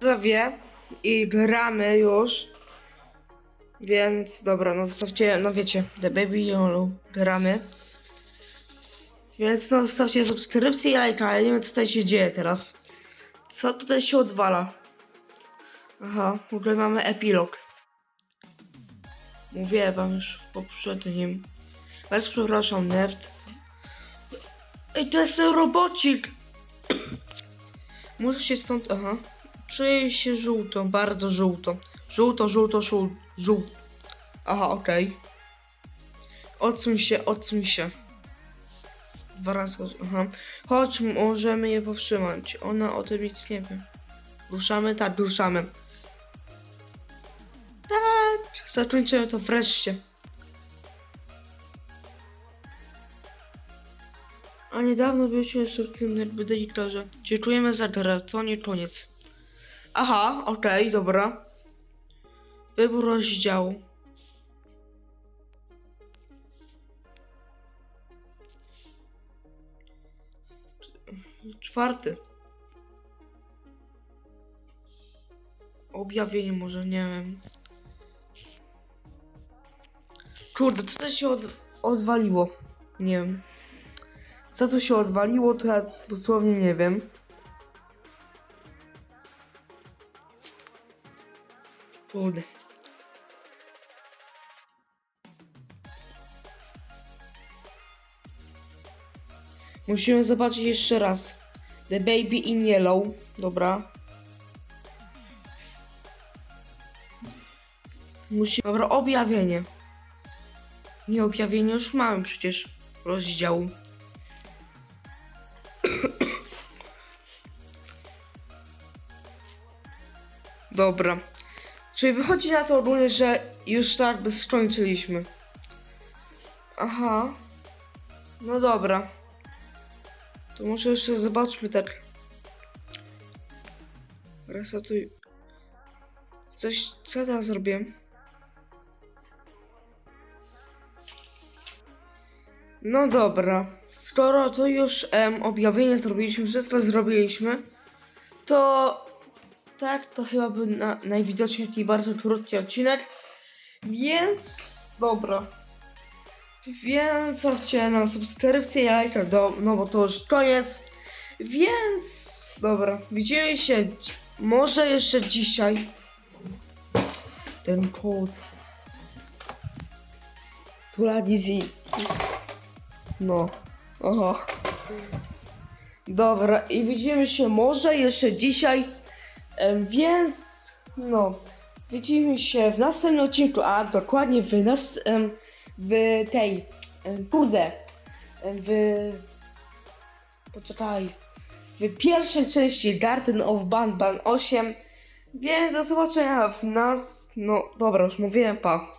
Zawie i gramy już. Więc dobra, no zostawcie, no wiecie, The Baby Yolo gramy. Więc no zostawcie subskrypcję i lajka, ale nie wiem co tutaj się dzieje teraz. Co tutaj się odwala? Aha, w ogóle mamy epilog. Mówiłem wam już w poprzednim. Bardzo przepraszam, Neft. Ej, to jest robocik! Muszę się stąd, aha. Czuję się żółto, bardzo żółto. Żółto, żółto, żółto, żółto. Aha, okej. Odsuń się, odsuń się. Dwa razy, aha. Chodź, możemy je powstrzymać. Ona o tym nic nie wie. Ruszamy? Tak, ruszamy. Tak, zakończymy to wreszcie. A niedawno byliśmy jeszcze w tym jakby deliktorze. Dziękujemy za grę, to nie koniec. Aha, okej, dobra. Wybór rozdziału. Czwarty. Objawienie może, nie wiem. Kurde, co to się od, odwaliło? Nie wiem. Co tu się odwaliło, to ja dosłownie nie wiem. Musimy zobaczyć jeszcze raz. The Baby in Yellow. Dobra. Musi... Dobra, objawienie. Nie objawienie już mamy przecież rozdziału. Dobra. Czyli wychodzi na to ogólnie, że już tak jakby skończyliśmy. Aha. No dobra. To może jeszcze zobaczmy tak. Resetuj. Coś, co teraz zrobiłem? No dobra. Skoro to już em, objawienie zrobiliśmy, wszystko zrobiliśmy, to tak, to chyba był na, najwidoczniej taki bardzo krótki odcinek. Więc dobra. Więc zostawcie na subskrypcję i lajka, do, no bo to już koniec. Więc dobra, widzimy się może jeszcze dzisiaj. Ten kod. Tula Dizzy. No. Aha. Dobra, i widzimy się może jeszcze dzisiaj. Więc no, widzimy się w następnym odcinku, a dokładnie w nas em, w tej em, kurde w poczekaj w pierwszej części Garden of Banban 8 więc do zobaczenia w nas no dobra już mówiłem pa